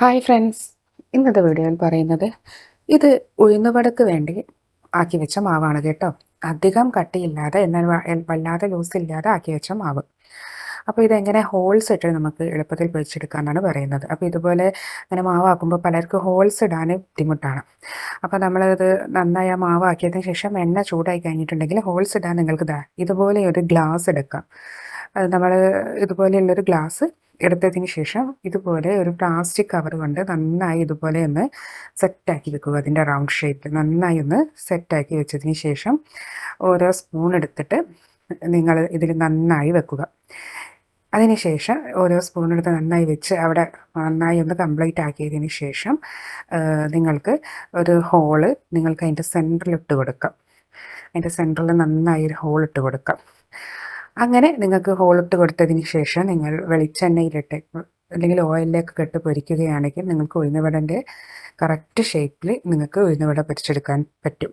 Hi friends ഇന്നത്തെ വീഡിയോയിൽ പറയുന്നത് ഇത് ഉഴുന്നുവടക്ക് വേണ്ടി ആക്കി വെച്ച മാവാണ് കേട്ടോ. അധികം കട്ടിയില്ലാതെ എന്നാൽ വല്ലാതെ ലൂസ് ഇല്ലാതെ ആക്കി വെച്ച മാവ്. അപ്പോൾ ഇതെങ്ങനെ ഹോൾസ് ഇട്ട് നമുക്ക് എളുപ്പത്തിൽ പൊരിച്ചെടുക്കാമെന്നാണ് പറയുന്നത്. അപ്പോൾ ഇതുപോലെ അങ്ങനെ മാവാക്കുമ്പോൾ പലർക്കും ഹോൾസ് ഇടാൻ ബുദ്ധിമുട്ടാണ്. അപ്പോൾ നമ്മളത് നന്നായി ആ മാവാക്കിയതിന് ശേഷം എണ്ണ ചൂടായി കഴിഞ്ഞിട്ടുണ്ടെങ്കിൽ ഹോൾസ് ഇടാൻ നിങ്ങൾക്ക് ഇതാ ഇതുപോലെ ഒരു ഗ്ലാസ് എടുക്കാം. നമ്മൾ ഇതുപോലെയുള്ളൊരു ഗ്ലാസ് എടുത്തതിന് ശേഷം ഇതുപോലെ ഒരു പ്ലാസ്റ്റിക് കവർ കൊണ്ട് നന്നായി ഇതുപോലെ ഒന്ന് സെറ്റാക്കി വെക്കുക. അതിന്റെ റൗണ്ട് ഷേപ്പിൽ നന്നായി ഒന്ന് സെറ്റാക്കി വെച്ചതിന് ശേഷം ഓരോ സ്പൂൺ എടുത്തിട്ട് നിങ്ങൾ ഇതിൽ നന്നായി വെക്കുക. അതിനുശേഷം ഓരോ സ്പൂൺ എടുത്ത് നന്നായി വെച്ച് അവിടെ നന്നായി ഒന്ന് കംപ്ലീറ്റ് ആക്കിയതിന് ശേഷം നിങ്ങൾക്ക് ഒരു ഹോൾ നിങ്ങൾക്ക് അതിന്റെ സെന്ററിൽ ഇട്ട് കൊടുക്കാം. അതിന്റെ സെന്ററിൽ നന്നായി ഒരു ഹോൾ ഇട്ട് കൊടുക്കാം. അങ്ങനെ നിങ്ങൾക്ക് ഹോളിട്ട് കൊടുത്തതിന് ശേഷം നിങ്ങൾ വെളിച്ചെണ്ണയിലിട്ട് അല്ലെങ്കിൽ ഓയിലിലേക്ക് കെട്ട് പൊരിക്കുകയാണെങ്കിൽ നിങ്ങൾക്ക് ഉഴുന്നുവടന്റെ കറക്റ്റ് ഷേപ്പിൽ നിങ്ങൾക്ക് ഉഴുന്നുവട പൊരിച്ചെടുക്കാൻ പറ്റും.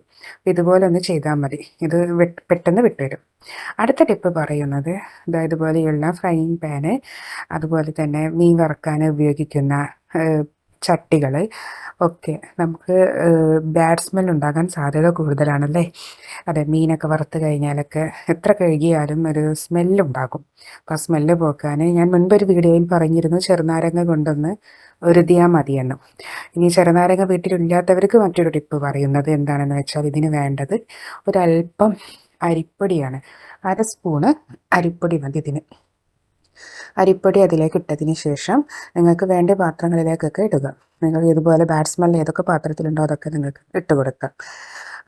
ഇതുപോലെ ഒന്ന് ചെയ്താൽ മതി. ഇത് പെട്ടെന്ന് വിട്ടുവരും. അടുത്ത ടിപ്പ് പറയുന്നത് അതായത് പോലെയുള്ള ഫ്രൈയിങ് പാന് അതുപോലെ തന്നെ മീൻ വറക്കാൻ ഉപയോഗിക്കുന്ന ചട്ടികൾ ഒക്കെ നമുക്ക് ബാഡ് സ്മെൽ ഉണ്ടാകാൻ സാധ്യത കൂടുതലാണല്ലേ? അതെ മീനൊക്കെ വറുത്ത് കഴിഞ്ഞാലൊക്കെ എത്ര കഴുകിയാലും ഒരു സ്മെല്ലുണ്ടാകും അപ്പോൾ ആ സ്മെല്ല് പോക്കാൻ ഞാൻ മുൻപൊരു വീഡിയോയിൽ പറഞ്ഞിരുന്നു ചെറുനാരങ്ങ കൊണ്ടൊന്ന് ഒരുതിയാൽ മതിയെന്ന്. ഇനി ചെറുനാരങ്ങ വീട്ടിലില്ലാത്തവർക്ക് മറ്റൊരു ടിപ്പ് പറയുന്നത് എന്താണെന്ന് വെച്ചാൽ ഇതിന് വേണ്ടത് ഒരല്പം അരിപ്പൊടിയാണ്. അര സ്പൂണ് അരിപ്പൊടി മതി ഇതിന്. അരിപ്പൊടി അതിലേക്ക് ഇട്ടതിന് ശേഷം നിങ്ങൾക്ക് വേണ്ട പാത്രങ്ങളിലേക്കൊക്കെ ഇടുക. നിങ്ങൾ ഇതുപോലെ ബാറ്റ്സ്മെൽ ഏതൊക്കെ പാത്രത്തിലുണ്ടോ അതൊക്കെ നിങ്ങൾക്ക് ഇട്ട് കൊടുക്കാം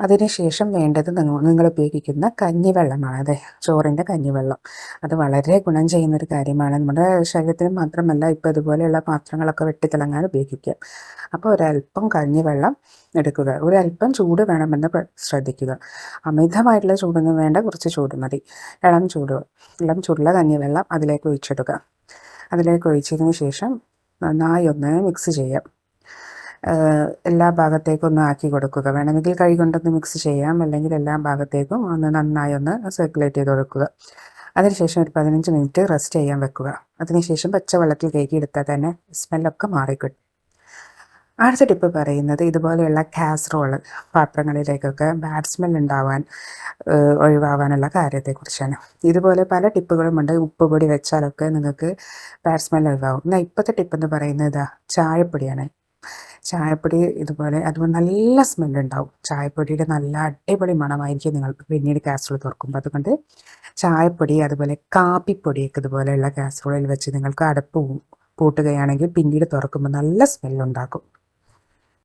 അതിനുശേഷം വേണ്ടത് നിങ്ങൾ ഉപയോഗിക്കുന്ന കഞ്ഞിവെള്ളമാണ്. അതെ ചോറിന്റെ കഞ്ഞിവെള്ളം. അത് വളരെ ഗുണം ചെയ്യുന്ന ഒരു കാര്യമാണ്. നമ്മുടെ ശരീരത്തിന് മാത്രമല്ല ഇപ്പോൾ ഇതുപോലെയുള്ള പാത്രങ്ങളൊക്കെ വെട്ടിത്തിളങ്ങാൻ ഉപയോഗിക്കാം. അപ്പോൾ ഒരല്പം കഞ്ഞിവെള്ളം എടുക്കുക. ഒരല്പം ചൂട് വേണമെന്ന് ശ്രദ്ധിക്കുക. അമിതമായിട്ടുള്ള ചൂടൊന്നും വേണ്ട കുറച്ച് ചൂട് മതി. ഇളം ചൂട് ഇളം ചൂടുള്ള കഞ്ഞിവെള്ളം അതിലേക്ക് ഒഴിച്ചെടുക്കുക. അതിലേക്ക് ഒഴിച്ചതിന് ശേഷം നന്നായി ഒന്ന് മിക്സ് ചെയ്യാം. എല്ലാ ഭാഗത്തേക്കും ഒന്ന് ആക്കി കൊടുക്കുക. വേണമെങ്കിൽ കൈ കൊണ്ടൊന്ന് മിക്സ് ചെയ്യാം. അല്ലെങ്കിൽ എല്ലാ ഭാഗത്തേക്കും ഒന്ന് നന്നായി ഒന്ന് സർക്കുലേറ്റ് ചെയ്ത് കൊടുക്കുക. അതിനുശേഷം ഒരു പതിനഞ്ച് മിനിറ്റ് റെസ്റ്റ് ചെയ്യാൻ വെക്കുക. അതിനുശേഷം പച്ചവെള്ളത്തിൽ കയറ്റി എടുത്താൽ തന്നെ സ്മെല്ലൊക്കെ മാറിക്കിട്ടും. അടുത്ത ടിപ്പ് പറയുന്നത് ഇതുപോലെയുള്ള കാസറോൾ പാത്രങ്ങളിലേക്കൊക്കെ ബാഡ് സ്മെൽ ഉണ്ടാവാൻ ഒഴിവാവാനുള്ള കാര്യത്തെക്കുറിച്ചാണ്. ഇതുപോലെ പല ടിപ്പുകളുമുണ്ട് ഉപ്പ് പൊടി വെച്ചാലൊക്കെ നിങ്ങൾക്ക് ബാഡ് സ്മെൽ ഒഴിവാകും എന്നാൽ ഇപ്പോഴത്തെ ടിപ്പ് എന്ന് പറയുന്നത് ചായപ്പൊടിയാണ്. ചായപ്പൊടി ഇതുപോലെ അതുപോലെ നല്ല സ്മെല്ലുണ്ടാവും ചായപ്പൊടിയുടെ നല്ല അടിപൊളി മണമായിരിക്കും നിങ്ങൾ പിന്നീട് കാസറോൾ തുറക്കുമ്പോൾ അതുകൊണ്ട് ചായപ്പൊടി അതുപോലെ കാപ്പിപ്പൊടിയൊക്കെ ഇതുപോലെയുള്ള കാസറോളിൽ വെച്ച് നിങ്ങൾക്ക് അടപ്പ് പൂട്ടുകയാണെങ്കിൽ പിന്നീട് തുറക്കുമ്പോൾ നല്ല സ്മെല്ലുണ്ടാക്കും